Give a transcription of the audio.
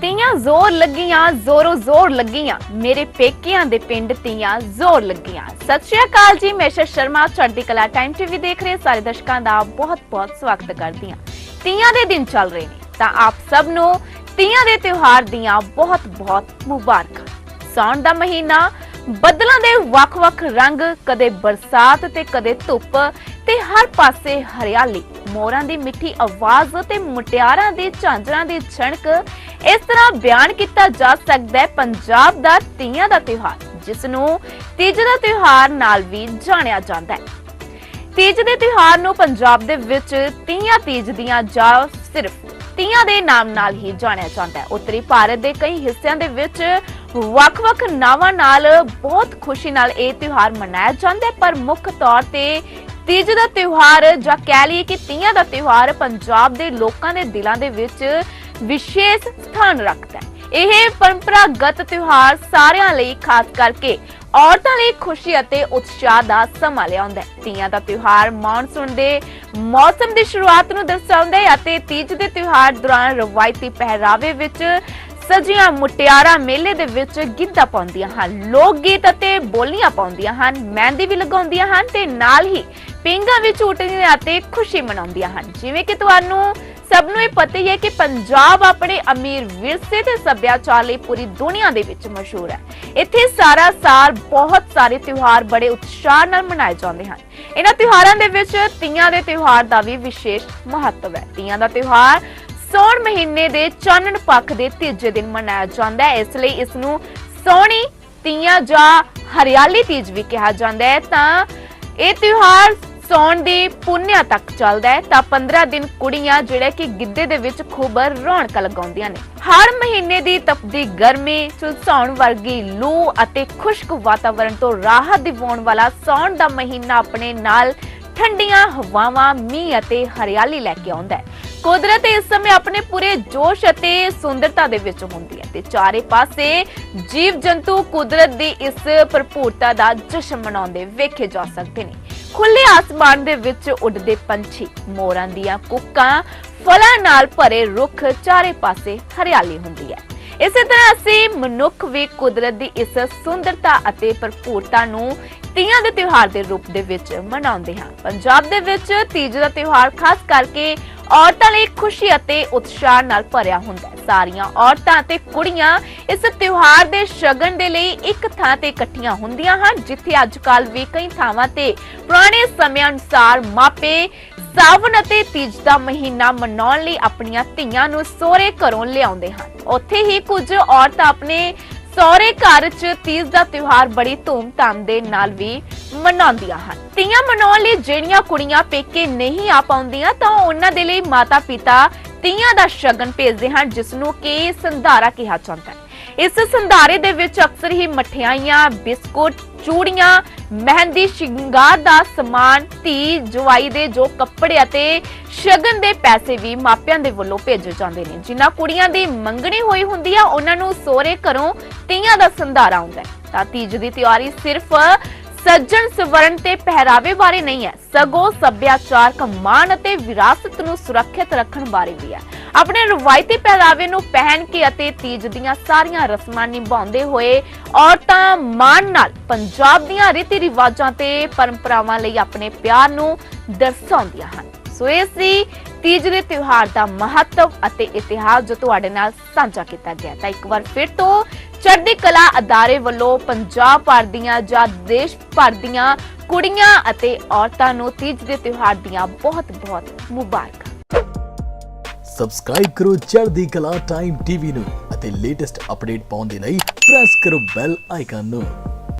ਤੀਆਂ ਜ਼ੋਰ ਲੱਗੀਆਂ, ਜ਼ੋਰੋ ਜ਼ੋਰ ਲੱਗੀਆਂ। ਮੇਰੇ ਪੇਕਿਆਂ ਦੇ ਪਿੰਡ ਤੀਆਂ ਜ਼ੋਰ ਲੱਗੀਆਂ। ਸਤਿ ਸ਼੍ਰੀ ਅਕਾਲ ਜੀ, ਮੈਂ ਸ਼ਸ਼ ਸ਼ਰਮਾ, ਚੜ੍ਹਦੀ ਕਲਾ ਟਾਈਮ ਟੀਵੀ ਦੇਖ ਰਹੇ ਸਾਰੇ ਦਰਸ਼ਕਾਂ ਦਾ ਬਹੁਤ-ਬਹੁਤ ਸਵਾਗਤ ਕਰਦੀ ਹਾਂ। ਤੀਆਂ ਦੇ ਦਿਨ ਚੱਲ ਰਹੇ ਨੇ। ਤਾਂ ਆਪ ਸਭ ਨੂੰ ਤੀਆਂ ਦੇ ਤਿਉਹਾਰ ਦੀਆਂ ਬਹੁਤ-ਬਹੁਤ ਮੁਬਾਰਕਾਂ। ਸਾਉਣ ਦਾ ਮਹੀਨਾ, ਬੱਦਲਾਂ ਦੇ ਵੱਖ-ਵੱਖ ਰੰਗ, ਕਦੇ ਬਰਸਾਤ ਤੇ ਕਦੇ ਧੁੱਪ ਤੇ ਹਰ ਪਾਸੇ ਹਰਿਆਲੀ। ਮੋਰਾਂ ਦੀ ਮਿੱਠੀ ਆਵਾਜ਼ ਤੇ ਮੁਟਿਆਰਾਂ ਦੀ ਝਾਂਜਰਾਂ ਦੀ ਛਣਕ, ਇਸ ਤਰ੍ਹਾਂ ਬਿਆਨ ਕੀਤਾ ਜਾ ਸਕਦਾ ਹੈ ਪੰਜਾਬ ਦਾ ਤੀਆਂ ਦਾ ਤਿਉਹਾਰ ਜਿਸ ਨੂੰ ਤੀਜ ਦਾ ਤਿਉਹਾਰ ਨਾਲ ਵੀ ਜਾਣਿਆ ਜਾਂਦਾ ਹੈ। ਤੀਜ ਦੇ ਤਿਉਹਾਰ ਨੂੰ ਪੰਜਾਬ ਦੇ ਵਿੱਚ ਤੀਆਂ ਤੀਜ ਦੀਆਂ ਜਾਂ ਸਿਰਫ ਤੀਆਂ ਦੇ ਨਾਮ ਨਾਲ ਹੀ ਜਾਣਿਆ ਜਾਂਦਾ ਹੈ। ਉੱਤਰੀ ਭਾਰਤ ਦੇ ਕਈ ਹਿੱਸਿਆਂ ਦੇ ਵਿੱਚ ਵੱਖ-ਵੱਖ ਨਾਵਾਂ ਨਾਲ ਬਹੁਤ ਖੁਸ਼ੀ ਨਾਲ ਇਹ ਤਿਉਹਾਰ ਮਨਾਇਆ ਜਾਂਦਾ ਹੈ, ਪਰ ਮੁੱਖ ਤੌਰ ਤੇ ਤੀਜ ਦਾ ਤਿਉਹਾਰ ਜਾਂ ਕਹਿ ਲਈਏ ਕਿ ਤੀਆਂ ਦਾ ਤਿਉਹਾਰ ਪੰਜਾਬ ਦੇ ਲੋਕਾਂ ਦੇ ਦਿਲਾਂ ਦੇ ਵਿੱਚ ਵਿਸ਼ੇਸ਼ ਸਥਾਨ ਰੱਖਦਾ ਹੈ। ਇਹ ਪਰੰਪਰਾਗਤ ਤਿਉਹਾਰ ਸਾਰਿਆਂ ਲਈ, ਖਾਸ ਕਰਕੇ ਔਰਤਾਂ ਲਈ ਖੁਸ਼ੀ ਅਤੇ ਉਤਸ਼ਾਹ ਦਾ ਸਮਾਂ ਲਿਆਉਂਦਾ ਹੈ। ਤੀਆਂ ਦਾ ਤਿਉਹਾਰ ਮੌਨਸੂਨ ਦੇ ਮੌਸਮ ਦੀ ਸ਼ੁਰੂਆਤ ਨੂੰ ਦਰਸਾਉਂਦਾ ਹੈ ਅਤੇ ਤੀਜ ਦੇ ਤਿਉਹਾਰ ਦੌਰਾਨ ਰਵਾਇਤੀ ਪਹਿਰਾਵੇ ਵਿੱਚ ਸਜੀਆਂ ਮੁਟਿਆਰਾਂ ਮੇਲੇ ਦੇ ਵਿੱਚ ਗਿੱਧਾ ਪਾਉਂਦੀਆਂ ਹਨ ਲੋਕ ਗੀਤ ਅਤੇ ਬੋਲੀਆਂ ਪਾਉਂਦੀਆਂ ਹਨ, ਮਹਿੰਦੀ ਵੀ ਲਗਾਉਂਦੀਆਂ ਹਨ ਤੇ ਨਾਲ ਹੀ ਪਿੰਗਾਂ ਵਿੱਚ ਉੱਠਦੀਆਂ ਅਤੇ ਖੁਸ਼ੀ ਮਨਾਉਂਦੀਆਂ ਹਨ। ਜਿਵੇਂ ਕਿ ਤੁਹਾਨੂੰ ਸਭ ਨੂੰ ਇਹ ਪਤਾ ਹੀ ਹੈ ਕਿ ਪੰਜਾਬ ਆਪਣੇ ਅਮੀਰ ਵਿਰਸੇ ਤੇ ਸੱਭਿਆਚਾਰ ਲਈ ਪੂਰੀ ਦੁਨੀਆ ਦੇ ਵਿੱਚ ਮਸ਼ਹੂਰ ਹੈ। ਇੱਥੇ ਸਾਰਾ ਸਾਲ ਬਹੁਤ ਸਾਰੇ ਤਿਉਹਾਰ ਬੜੇ ਉਤਸ਼ਾਹ ਨਾਲ ਮਨਾਏ ਜਾਂਦੇ ਹਨ। ਇਹਨਾਂ ਤਿਉਹਾਰਾਂ ਦੇ ਵਿੱਚ ਤੀਆਂ ਦੇ ਤਿਉਹਾਰ ਦਾ ਵੀ ਵਿਸ਼ੇਸ਼ ਮਹੱਤਵ ਹੈ। ਤੀਆਂ ਦਾ ਤਿਉਹਾਰ ਸੌਣ ਮਹੀਨੇ ਦੇ ਚਾਨਣ ਪੱਖ ਦੇ ਤੀਜੇ ਦਿਨ ਮਨਾਇਆ ਜਾਂਦਾ ਹੈ। ਇਸ ਲਈ ਇਸ ਨੂੰ ਸੋਹਣੀ ਤੀਆਂ ਜਾਂ ਹਰਿਆਲੀ ਤੀਜ ਵੀ ਕਿਹਾ ਜਾਂਦਾ ਹੈ। ਤਾਂ ਇਹ ਤਿਉਹਾਰ ਸੌਣ ਦੀ ਪੁੰਨਿਆ ਤੱਕ ਚੱਲਦਾ ਹੈ। ਤਾਂ 15 ਦਿਨ ਕੁੜੀਆਂ ਜਿਹੜੇ ਕਿ ਗਿੱਧੇ ਦੇ ਵਿੱਚ ਖੂਬ ਰੌਣਕ ਲਗਾਉਂਦੀਆਂ ਨੇ। ਹਰ ਮਹੀਨੇ ਦੀ ਤਪਦੀ ਗਰਮੀ ਸੁਲਸਾਉਣ ਵਰਗੀ ਲੂ ਅਤੇ ਖੁਸ਼ਕ ਵਾਤਾਵਰਣ ਤੋਂ ਰਾਹਤ ਦਿਵਾਉਣ ਵਾਲਾ ਸੌਣ ਦਾ ਮਹੀਨਾ ਆਪਣੇ ਨਾਲ ਠੰਡੀਆਂ ਹਵਾਵਾਂ, ਮੀਂਹ ਅਤੇ ਹਰਿਆਲੀ ਲੈ ਕੇ ਆਉਂਦਾ ਹੈ। ਕੁਦਰਤ ਇਸ ਸਮੇਂ ਆਪਣੇ ਪੂਰੇ ਜੋਸ਼ ਅਤੇ ਸੁੰਦਰਤਾ ਦੇ ਵਿੱਚ ਹੁੰਦੀ ਹੈ ਤੇ ਚਾਰੇ ਪਾਸੇ ਜੀਵ ਜੰਤੂ ਕੁਦਰਤ ਦੀ ਇਸ ਭਰਪੂਰਤਾ ਦਾ ਜਸ਼ਨ ਮਨਾਉਂਦੇ ਵੇਖੇ ਜਾ ਸਕਦੇ ਨੇ। ਖੁੱਲੇ ਆਸਮਾਨ ਦੇ ਵਿੱਚ ਉੱਡਦੇ ਪੰਛੀ, ਮੋਰਾਂ ਦੀਆਂ ਕੁੱਕਾਂ, ਫਲਾਂ ਨਾਲ ਭਰੇ ਰੁੱਖ ਚਾਰੇ ਪਾਸੇ ਹਰਿਆਲੀ ਹੁੰਦੀ ਹੈ। ਇਸੇ ਤਰ੍ਹਾਂ ਅਸੀਂ ਮਨੁੱਖ ਵੀ ਕੁਦਰਤ ਦੀ ਇਸ ਸੁੰਦਰਤਾ ਅਤੇ ਭਰਪੂਰਤਾ ਨੂੰ ਤੀਆਂ ਦੇ ਤਿਉਹਾਰ ਦੇ ਰੂਪ ਦੇ ਵਿੱਚ ਮਨਾਉਂਦੇ ਹਾਂ। ਪੰਜਾਬ ਦੇ ਵਿੱਚ ਤੀਜ ਦਾ ਤਿਉਹਾਰ ਖਾਸ ਕਰਕੇ ਔਰਤਾਂ ਲਈ ਖੁਸ਼ੀ ਅਤੇ ਉਤਸ਼ਾਹ ਨਾਲ ਭਰਿਆ ਹੁੰਦਾ ਹੈ। ਸਾਰੀਆਂ ਔਰਤਾਂ ਅਤੇ ਕੁੜੀਆਂ ਇਸ ਤਿਉਹਾਰ ਦੇ ਸ਼ਗਨ ਦੇ ਲਈ ਇੱਕ ਥਾਂ ਤੇ ਇਕੱਠੀਆਂ ਹੁੰਦੀਆਂ ਹਨ, ਜਿੱਥੇ ਅੱਜ ਕੱਲ ਵੀ ਕਈ ਥਾਵਾਂ ਤੇ ਪੁਰਾਣੇ ਸਮਿਆਂ ਅਨੁਸਾਰ ਮਾਪੇ ਸਾਵਨ ਅਤੇ ਤੀਜ ਦਾ ਮਹੀਨਾ ਮਨਾਉਣ ਲਈ ਆਪਣੀਆਂ ਧੀਆਂ ਨੂੰ ਸਹੁਰੇ ਘਰੋਂ ਲਿਆਉਂਦੇ ਹਨ। ਉੱਥੇ ਹੀ ਕੁਝ ਔਰਤਾਂ ਆਪਣੇ ਸਹੁਰੇ ਘਰ 'ਚ ਤੀਜ ਦਾ ਤਿਉਹਾਰ ਬੜੀ ਧੂਮ-ਧਾਮ ਦੇ ਨਾਲ ਵੀ ਮਨਾਉਂਦੀਆਂ ਹਨ। ਤੀਆਂ ਮਨਾਉਣ ਲਈ ਜਿਹੜੀਆਂ ਕੁੜੀਆਂ ਪੇਕੇ ਨਹੀਂ ਆ ਪਾਉਂਦੀਆਂ, ਤਾਂ ਉਹਨਾਂ ਦੇ ਲਈ ਮਾਤਾ-ਪਿਤਾ ਤੀਆਂ ਦਾ ਸ਼ਗਨ ਭੇਜਦੇ ਹਨ ਜਿਸ ਨੂੰ ਕਿ ਸੰਧਾਰਾ ਕਿਹਾ ਜਾਂਦਾ ਹੈ। ਇਸ ਸੰਧਾਰੇ ਦੇ ਵਿੱਚ ਅਕਸਰ ਹੀ ਮਠਿਆਈਆਂ, ਬਿਸਕੁਟ ਚੂੜੀਆਂ, ਮਹਿੰਦੀ, ਸ਼ਿੰਗਾਰ ਦਾ ਸਮਾਨ, ਧੀ, ਜਵਾਈ ਦੇ ਜੋ ਕੱਪੜੇ ਅਤੇ ਸ਼ਗਨ ਦੇ ਪੈਸੇ ਵੀ ਮਾਪਿਆਂ ਦੇ ਵੱਲੋਂ ਭੇਜੇ ਜਾਂਦੇ ਨੇ। ਜਿਨ੍ਹਾਂ ਕੁੜੀਆਂ ਦੀ ਮੰਗਣੀ ਹੋਈ ਹੁੰਦੀ ਆ, ਉਹਨਾਂ ਨੂੰ ਸੋਹਰੇ ਘਰੋਂ ਤੀਆਂ ਦਾ ਸੰਧਾਰਾ ਆਉਂਦਾ ਹੈ। ਤਾਂ ਤੀਜ ਦੀ ਤਿਆਰੀ ਸਿਰਫ ਸੱਜਣ ਸਵਰਨ ਤੇ ਪਹਿਰਾਵੇ ਬਾਰੇ ਨਹੀਂ ਹੈ। ਸਗੋਂ ਸੱਭਿਆਚਾਰ, ਕਮਾਨ ਅਤੇ ਵਿਰਾਸਤ ਨੂੰ ਸੁਰੱਖਿਅਤ ਰੱਖਣ ਬਾਰੇ ਵੀ ਹੈ। ਆਪਣੇ ਰਵਾਇਤੀ ਪਹਿਰਾਵੇ ਨੂੰ ਪਹਿਨ ਕੇ ਅਤੇ ਤੀਜ ਦੀਆਂ ਸਾਰੀਆਂ ਰਸਮਾਂ ਨਿਭਾਉਂਦੇ ਹੋਏ ਔਰਤਾਂ ਮਾਣ ਨਾਲ ਪੰਜਾਬ ਦੀਆਂ ਰੀਤੀ ਰਿਵਾਜਾਂ ਤੇ ਪਰੰਪਰਾਵਾਂ ਲਈ ਆਪਣੇ ਪਿਆਰ ਨੂੰ ਦਰਸਾਉਂਦੀਆਂ ਹਨ। ਸੋ ਇਹ ਸੀ ਤੀਜ ਦੇ ਤਿਉਹਾਰ ਦਾ ਮਹੱਤਵ ਅਤੇ ਇਤਿਹਾਸ ਜੋ ਤੁਹਾਡੇ ਨਾਲ ਸਾਂਝਾ ਕੀਤਾ ਗਿਆ ਤਾਂ ਇੱਕ ਵਾਰ ਫਿਰ ਤੋਂ ਚੜ੍ਹਦੀ ਕਲਾ ਅਦਾਰੇ ਵੱਲੋਂ ਪੰਜਾਬ ਭਰ ਦੀਆਂ ਜਾਂ ਦੇਸ਼ ਭਰ ਦੀਆਂ ਕੁੜੀਆਂ ਅਤੇ ਔਰਤਾਂ ਨੂੰ ਤੀਜ ਦੇ ਤਿਉਹਾਰ ਦੀਆਂ ਬਹੁਤ-ਬਹੁਤ ਮੁਬਾਰਕਾਂ। ਸਬਸਕ੍ਰਾਈਬ ਕਰੋ ਚੜ੍ਹਦੀ ਕਲਾ ਟਾਈਮ ਟੀਵੀ ਨੂੰ ਅਤੇ ਲੇਟੈਸਟ ਅਪਡੇਟ ਪਾਉਣ ਦੇ ਲਈ ਪ੍ਰੈਸ ਕਰੋ ਬੈਲ ਆਈਕਨ ਨੂੰ।